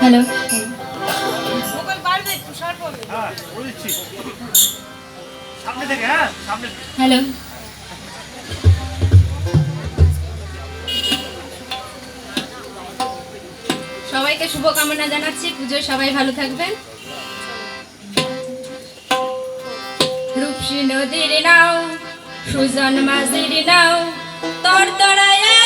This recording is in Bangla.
হ্যালো। হ্যাঁ বলছি। সামনে থেকে হ্যাঁ সামনে হ্যালো। সবাইকে শুভকামনা জানাচ্ছি। পুজোয় সবাই ভালো থাকবেন। রূপসী নদীর নাও সুজন মাঝির নাও দর দড়াইয়া